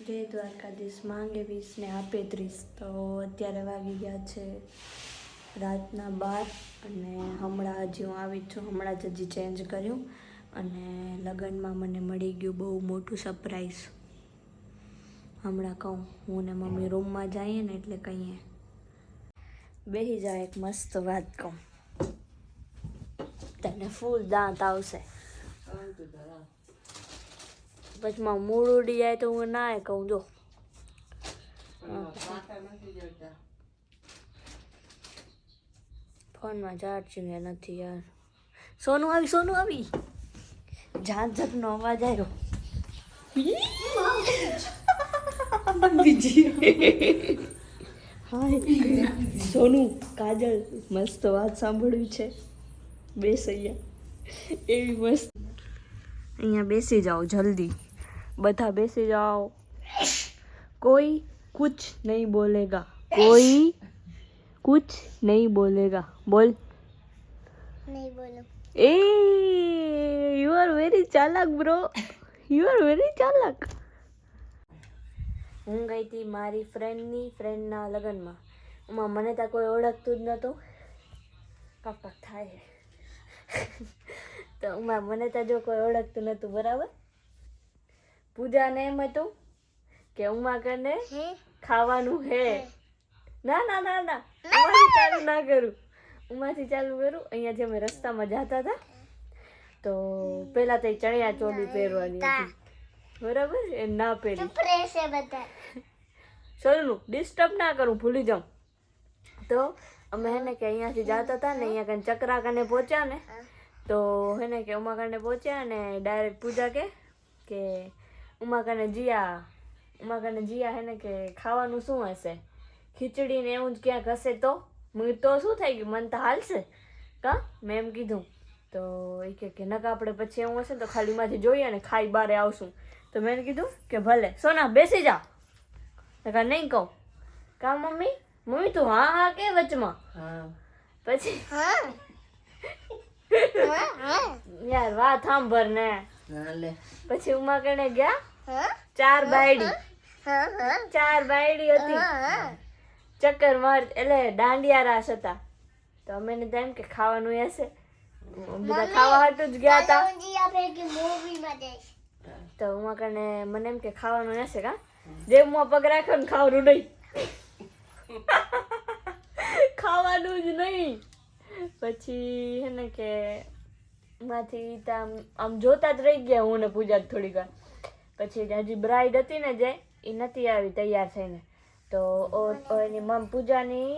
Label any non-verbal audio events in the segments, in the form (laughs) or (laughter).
જય દ્વારકાધીશ, માંગે વીસને આપે ત્રીસ. તો અત્યારે વાગી ગયા છે રાતના બાર અને હમણાં હજી હું આવી છું. હમણાં જ હજી ચેન્જ કર્યું અને લગ્નમાં મને મળી ગયું બહુ મોટું સરપ્રાઈઝ હમણાં કહું, હું ને મમ્મી રૂમમાં જઈએ ને એટલે કહીએ. બેસી જાય એક મસ્ત વાત કહું. તને ફૂલ દાંત આવશે. પછી મારું મૂળ ઉડી જાય તો હું ના કહું જો. ફોનમાં ચાર્જિંગ નથી યાર. સોનું આવી સોનું આવી. જાત ઝકનો અવાજ આવ્યો હાય. સોનું કાજલ મસ્ત વાત સાંભળવી છે. બેસ અહીંયા. એવી મસ્ત. અહીંયા બેસી જાઓ જલ્દી. બધા બેસી જાઓ. કોઈ કુછ નહીં બોલેગા. કોઈ કુછ નહીં બોલેગા. બોલ. નહીં બોલો. એ યુ આર વેરી ચાલાક બ્રો યુ આર વેરી ચાલાક. હું ગઈ હતી મારી ફ્રેન્ડની ફ્રેન્ડના લગ્નમાં. એમાં મને ત્યાં કોઈ ઓળખતું જ નહોતું. કાક કાક થાય. તો એમાં મને ત્યાં જો કોઈ ઓળખતું નહોતું બરાબર? પૂજાને એમ હતું કે ઉમા કને ખાવાનું હે. ના ના ના ના. ઉમાથી ચાલુ ના. કરું. ઉમાથી ચાલુ કરું. અહીંયા જે અમે રસ્તામાં જતા હતા તો પહેલા તો એ ચણિયા ચોલી પહેરવાની હતી. બરાબર? એ ના પહેરી. સોનું ડિસ્ટર્બ ના કરું ભૂલી જાઉં. તો અમે હે ને કે અહીંયાથી જતા હતા ને અહીંયા કને ચકરા કને પહોંચ્યા ને તો હે ને કે ઉમા કને પહોંચ્યા ને ડાયરેક્ટ પૂજા કે કે ઉમા કને જીયા ઉમા કને જીયા હે ને કે ખાવાનું શું હશે? ખીચડી ને એવું જ ક્યાંક હશે તો? મને તો શું થઈ ગયું? મન તો હાલશે. કા? મેં એમ કીધું. તો એ કે કે નકા આપણે પછી એવું હશે ને તો ખાલી માંથી જોઈએ ને ખાઈ બારે આવશું. તો મેં કીધું કે ભલે સોના બેસી જા. નકા નહીં કહું. કા મમ્મી? મમ્મી તું હા હા કે વચમાં? પછી? હા. (laughs) હા હા. યાર વાત સાંભળ ને. પછી ઉમા કને ગયા? ચાર બાયડી. હા. હા ચાર બાયડી હતી. ચક્કર માર એટલે દાંડિયા રાસ હતા. તો અમે ને તો એમ કે ખાવાનું હશે. બધા ખાવા હતું જ ગયા હતા. તો ઉમા કને મને એમ કે ખાવાનું હશે કા? જે હું પગ રાખ્યો ને ખાવાનું નહીં. (laughs) ખાવાનું જ નહીં. પછી હે ને કે માંથી આમ જોતા જ રહી ગયા હું ને પૂજા થોડીક વાર. પછી હજી બ્રાઇડ હતી ને જે, એ નથી આવી તૈયાર થઈને. તો એની મમ પૂજાની,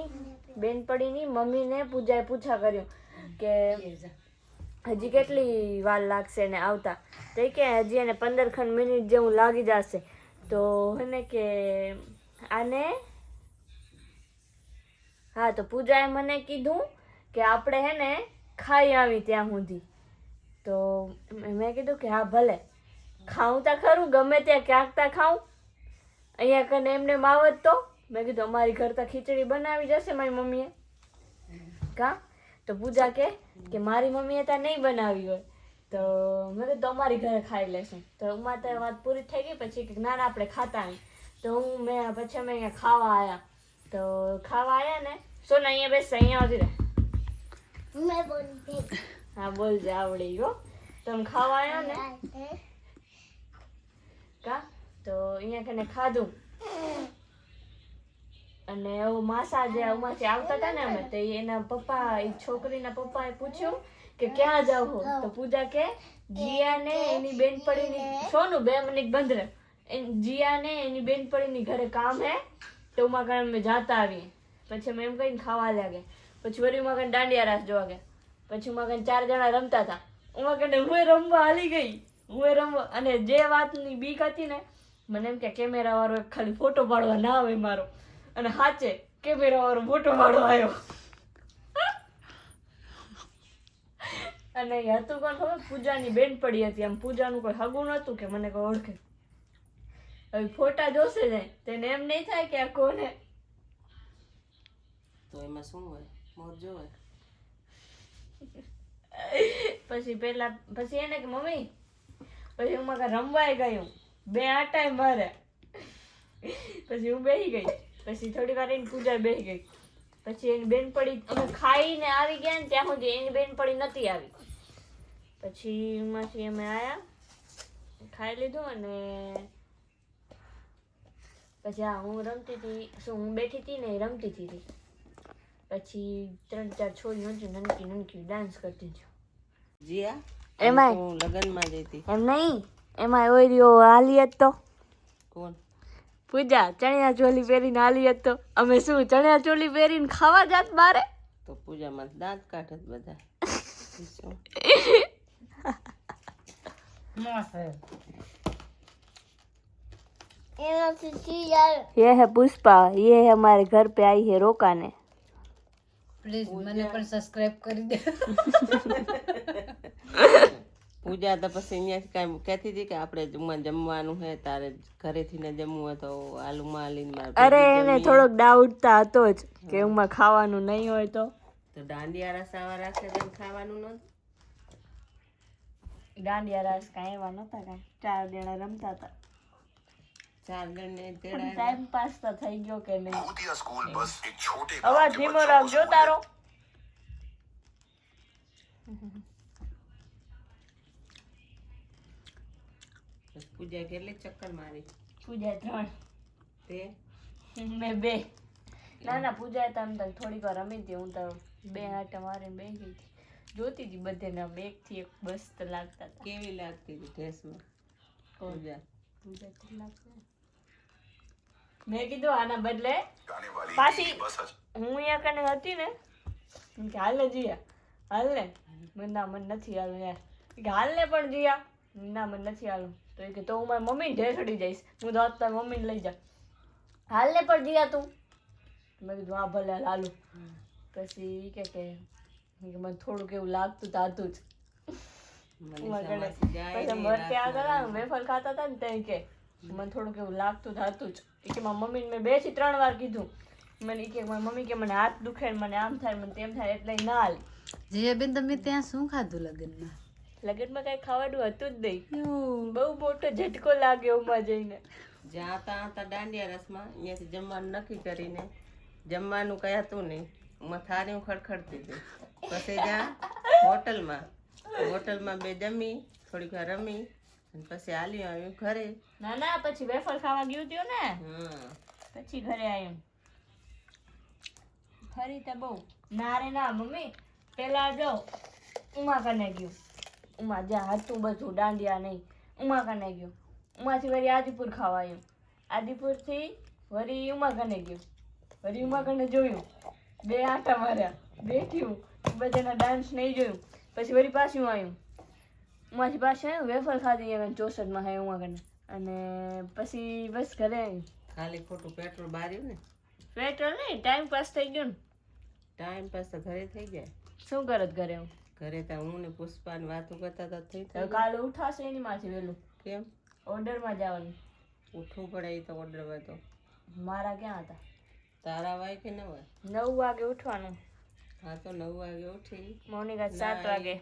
બેનપણીની મમ્મીને પૂજાએ પૂછા કર્યું કે હજી કેટલી વાર લાગશે ને આવતા? તો કે હજી એને પંદર ખંડ મિનિટ જેવું લાગી જશે. તો એને કે આને? હા, તો પૂજાએ મને કીધું કે આપણે હે ને ખાઈ આવી ત્યાં સુધી. તો મેં કીધું કે હા, ભલે. ખાઉં તા ખરું ગમે ત્યાં ક્યાંક તા ખાઉં. અહીંયા કને એમને માવત તો. મેં કીધું અમારી ઘર તો ખીચડી બનાવી જશે મારી મમ્મીએ. કા? તો પૂજા કે કે મારી મમ્મીએ ત્યાં નહીં બનાવી હોય. તો મેં કીધું અમારી ઘરે ખાઈ લેશું. તો ઉમા તો વાત પૂરી થઈ ગઈ પછી કે ના આપણે ખાતા નહીં. તો હું મેં પછી અમે અહીંયા ખાવા આવ્યા તો ખાવા આવ્યા ને સોના અહીંયા બેસ અહીંયા આવતી રહે હા બોલજે આવડી ગયો. તમે ખાવા આવ્યા ને. કા? તો અહીંયા કને ખાધું. અને એવું માસા જે ઉમાંથી આવતા હતા ને અમે, તો એના પપ્પા એ છોકરીના પપ્પાએ પૂછ્યું કે ક્યાં જાવ હો? તો પૂજા કે જીયાને એની બેનપણીની, સોનું બે મિનિટ બંધ રહે જીયા ને એની બેનપણીની ઘરે કામ હે, તો ઉમાં કને અમે જાતા આવીએ. પછી અમે એમ કહીને ખાવા લાગે. પછી વળી ઉમા કને દાંડિયા રાસ જોવા ગયા. પછી ઉમા કને ચાર જણા રમતા હતા ઉમા કને હું રમવા હાલી ગઈ. હું એ રમવા અને જે વાતની બીક હતી ને મને એમ કે કેમેરા વાળો ખાલી ફોટો પાડવા ના આવે મારો. અને સાચે કેમેરા વાળો ફોટો પાડવા આવ્યો. અને હતું કોણ ખબર? પૂજાની બેન પડી હતી. આમ પૂજાનું કોઈ હગું નતું કે મને કોઈ ઓળખે. હવે ફોટા જોશે ને તેને એમ નહીં થાય કે આ કોને. તો એમાં શું હોય? મોરજો હોય? પછી પેલા પછી એને કે મમ્મી પછી હું રમવાય ગયું બે આ ટાઈમ મારે. પછી હું બેસી ગઈ. પછી થોડી વાર એની પૂજા બેસી ગઈ. પછી એની બેન પડી અમે ખાઈને આવી ગયા ને ત્યાં સુધી એની બેન પડી નથી આવી. પછી એમાંથી અમે આવ્યા ખાઈ લીધું અને પછી હા હું રમતી હતી શું હું બેઠી હતી ને રમતી હતી પછી ત્રણ ચાર છોડીઓ હતી નનકી નનકી ડાન્સ કરતી હતી. જીયા? એમાંય? હું લગ્નમાં જઈ હતી એમ નહીં એમાં ઓય રહ્યો હાલી હતો કોણ પૂજા ચણિયા ચોલી પહેરીને હાલી હતો અમે શું ચણિયા ચોલી પહેરીને ખાવા જાત બારે તો પૂજામાં દાંત કાઢે જ બધા ઈ શું? એનાથી ચીઝ ये है पुष्पा ये है हमारे घर पे आई है रोकाने પ્લીઝ મને પણ સબસ્ક્રાઇબ કરી દે પૂજા તો પછી અહીંયાથી કાંઈ કહેતી હતી કે આપણે જમવા જમવાનું હે તારે ઘરેથી ને જમવું હોય તો આલુ માલીને અરે એને થોડોક ડાઉટ તો હતો જ કે એમાં ખાવાનું નહીં હોય તો. તો દાંડિયા રસાવા રાખે તો ખાવાનું નહોતું? દાંડિયા રસ કાંઈ એવા નતા કાંઈ. ચાર જણા રમતા હતા. ચાર જણને તેડાય ટાઈમ પાસ તો થઈ ગયો કે નહીં? અવાજ ધીમો રાખજો તારો પૂજા કેટલી ચક્કર મારી. પૂજા ત્રણ. તે? મેં બે. ના ના પૂજા તો આમ થોડીક વાર રમી હતી. હું તો બે આટા મારીને બેસી ગઈ હતી. જોતી હતી બધેના. બેગથી એક મસ્ત લાગતા હતા. કેવી લાગતી હતી ડ્રેસમાં પૂજા. પૂજા કેટલી લાગતી મેં કીધું આના બદલે પાછી હું અહીંયા કને હતી ને હાલ ને જીયા. હાલ ને. મને ના મને નથી હાલ યાર. કે હાલ ને પણ જીયા. ના મને નથી હાલું તો એ કે તો હું મારી મમ્મીને ઢેસડી જઈશ. હું તો આજ તારી મમ્મીને લઈ જા હાલ ને પણ જીયા તું. મેં કીધું હા ભલે હાલ પછી કે કે મને થોડુંક એવું લાગતું હતું જ. વેફર ખાતા હતા ને ત્યાં કે મને થોડુંક એવું લાગતું હતું જ. કે મારી મમ્મીને મેં બેથી ત્રણ વાર કીધું. મને કે મારી મમ્મી કે મને હાથ દુખે મને આમ થાય મને તેમ થાય એટલે ના હાલી. જીયાબેન તમે ત્યાં શું ખાધું લગ્નમાં? લગ્નમાં કઈ ખાવાનું હતું જ નહીં. બહુ મોટો ઝટકો લાગ્યો ઉમાં જઈને. જ્યાં ત્યાં હતા દાંડિયા રસમાં અહીંયાથી જમવાનું નક્કી કરીને જમવાનું કઈ હતું નહીં. હું થાળી ખડખડતી હતી. પછી જ્યાં હોટલમાં. હોટલમાં બે જમી થોડીક વાર રમી અને પછી આલી આવ્યું ઘરે. ના ના પછી વેફર ખાવા ગયું હતું ને? હા પછી ઘરે આવ્યું ફરી તો બહુ. ના રે ના મમ્મી પેલા જો ઉમા કને ગયું. ઉમા જ્યાં હતું બધું દાંડિયા નહીં. ઉમા કને ગયું? ઉમાથી વળી આદિપુર ખાવા આવ્યું આદિપુરથી વળી ઉમા કને ગયું? વળી ઉમા કને જોયું. બે આટા માર્યા. બેઠ્યું. બધાના ડાન્સ નહીં જોયું. પછી વળી પાછું આવ્યું ઉમાથી પાછું આવ્યું વેફર ખાધી અહીંયા ચોસઠમાં હે ઉમા કને. અને પછી બસ ઘરે આવ્યું ખાલી ખોટું પેટ્રોલ બાર્યું ને? પેટ્રોલ નહીં ટાઈમ પાસ થઈ ગયો ને. ટાઈમ પાસ તો ઘરે થઈ જાય. શું કરત ઘરે હું ઘરે તા હું ને પુષ્પાને વાતો કરતા તો થઈ હવે કાલે ઉઠાશે એની માંથી વેલું કેમ? ઓર્ડરમાં જવાનું. ઉઠવું પડે એ તો ઓર્ડરમાં તો. મારા ક્યાં હતા? તારા વાય કે ન હોય નવ વાગે ઉઠવાનું. હા તો નવ વાગે ઉઠી. મોનિકા સાત વાગે.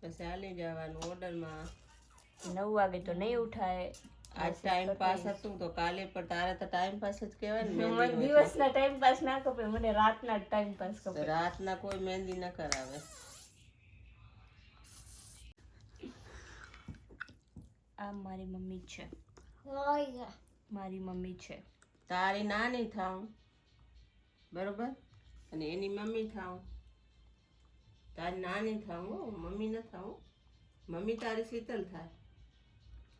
પછી હાલી જવાનું ઓર્ડરમાં નવ વાગે તો નહીં ઉઠાય. આજ ટાઈમ પાસ હતું તો કાલે પણ તારે તો ટાઈમ પાસ જ કહેવાય ને દિવસના ટાઈમ પાસ ના કપે મને રાતના ટાઈમ પાસ કપે રાતના કોઈ મહેંદી ન કરાવે. આ મારી મમ્મી છે. મારી મમ્મી છે. તારી નાની થાઉં બરોબર? અને એની મમ્મી થાઉં તારી નાની થાઉં મમ્મી ન થાઉં મમ્મી તારી શીતલ થાય.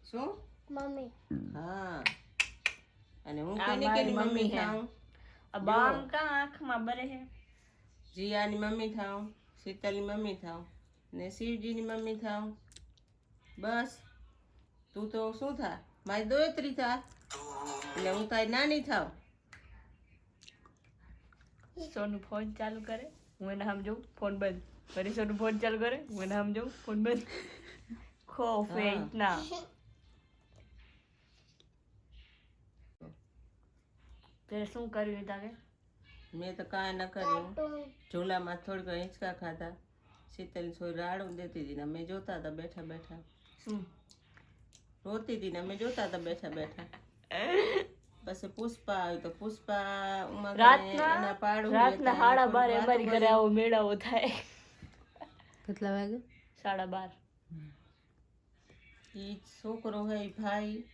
શું? મમ્મી. હા. અને હું કોની કેની મમ્મી. થાઉં આ બામ કા આંખમાં બરે હે? જીયાની મમ્મી થાઉં શીતલની મમ્મી થાઉં ને શિવજીની મમ્મી થાઉં બસ. તું તો શું થા? મારી દોયત્રી થા? એટલે હું તારી નાની થાવ. સોનું ફોન ચાલુ કરે હું એને આમ જોઉં ફોન બંધ. ફરી સોનું ફોન ચાલુ કરે હું એને આમ જોઉં ફોન બંધ. ખોફ હે. ના ઇતના તે શું કર્યું તાકે મેં તો કાંઈ ન કર્યું. ઝોલામાં થોડીક હિંચકા ખાધા. શીતલ છોરી રાડું દેતી હતી ને અમે જોતા હતા બેઠા બેઠા. શું રોતી હતી ને અમે જોતા હતા બેઠા બેઠા. પછી પુષ્પા આવ્યું તો પુષ્પા રાતના- પાડું રાતના સાડા બાર અમારી ઘરે આવો મેળાવો થાય. કેટલા વાગે? સાડા બાર. ઈ છોકરો હોય ભાઈ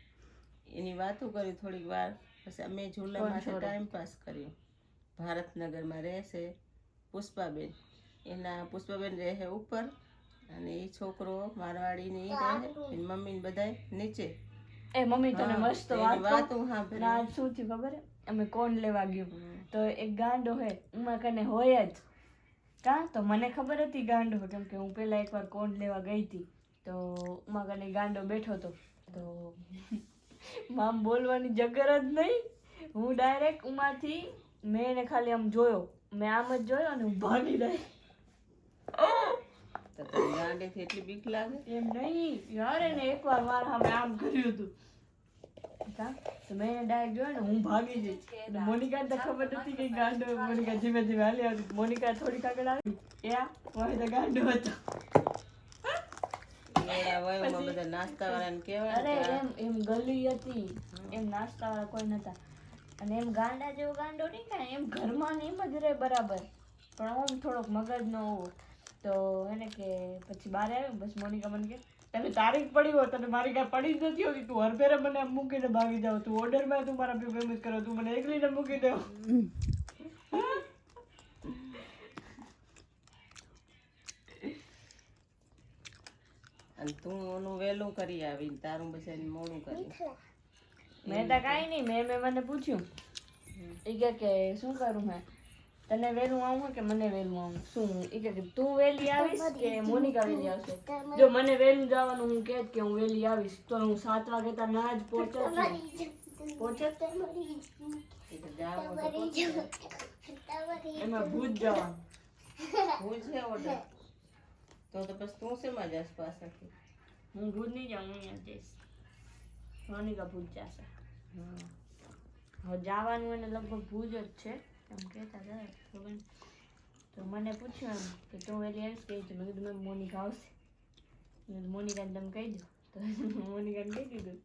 એની વાતો કરી થોડીક વાર. પછી અમે ઝૂલા માટે ટાઈમ પાસ કર્યો. ભારતનગરમાં રહેશે પુષ્પાબેન. એના પુષ્પાબેન રહે ઉપર. અને એ છોકરો મારવાડીને ને એ મમ્મી ને બધાય નીચે. એ મમ્મી તને મસ્ત વાત આજ શું થયું ખબર? અમે કોણ લેવા ગયું? તો એક ગાંડો હે ઉમા કને હોય જ. કા? તો મને ખબર હતી ગાંડો કેમ કે હું પેલા એકવાર કોણ લેવા ગઈ હતી. તો ઉમા કને ગાંડો બેઠો હતો. તો (laughs) મામ બોલવાની જગર જ નહીં. હું ડાયરેક્ટ ઉમાથી મેં એને ખાલી આમ જોયો. મેં આમ જ જોયો અને હું ભાગી રહી તો તને ગાંડીથી એટલી બીક લાગે? એમ નહીં. યાર એને એકવાર વાર સામે આમ કર્યું હતું. તો મેં ડાયરેક્ટ જોયો ને હું ભાગી જઈશ અને તો ખબર નથી કે ગાંડો મોનિકા ધીમે ધીમે હાલી આવતી મોનિકા થોડીક આગળ આવી. એ આ તો ગાંડો હતો. એવડા વયમાં બધા નાસ્તા વાળાને કહેવાય અરે ને કે એમ એમ ગલી હતી. એમ નાસ્તા વાળા કોઈ નતા. અને એમ ગાંડા જેવો ગાંડો નહીં કાંઈ એમ ઘરમાં ને એમ જ રહે બરાબર. પણ આમ થોડોક મગજ નો હોવો. તો એને કે પછી બહાર આવ્યો પછી મોનિકા મને કે તને તારીખ પડી હોય તને મારી કાંઈ પડી જ નથી હોતી. તું હરફેરે મને મૂકીને ભાગી જાવ. તું ઓર્ડરમાં તું મારા ભેગું એમ જ કરો. તું મને એકલીને મૂકી દો. અને તું ઓનું વહેલું કરી આવીને તારું પછી મોડું કરી. મેં તો કાંઈ નહીં મેં મેં મને પૂછ્યું. એ કે કે શું કરું મેં? તને વહેલું આવું કે મને વહેલું આવું શું? એ કે કે તું વહેલી આવીશ કે મોનિકા વહેલી આવશે? જો મને વહેલું જવાનું હું કહે કે હું વહેલી આવીશ તો હું સાત વાગે તાર ના જ પહોંચે? પહોંચે. એમાં ભૂત જવાનું. પૂછે ઓર્ડર (laughs) તો તો પછી તું શેમાં જાસ પાછળથી? હું ભૂત નહીં જાઉં હું અહીંયા જઈશ. મોનિકા ભૂત જશે. હવે જવાનું એને લગભગ ભૂજ જ છે. એમ કહેતા હતા તો મને પૂછ્યું એમ કે તું વહેલી આવીશ કે મેં કીધું મેં મોનિકા આવશે. મોનિકાને તમે કહી દો. તો (laughs) મોનિકાને કહી દીધું.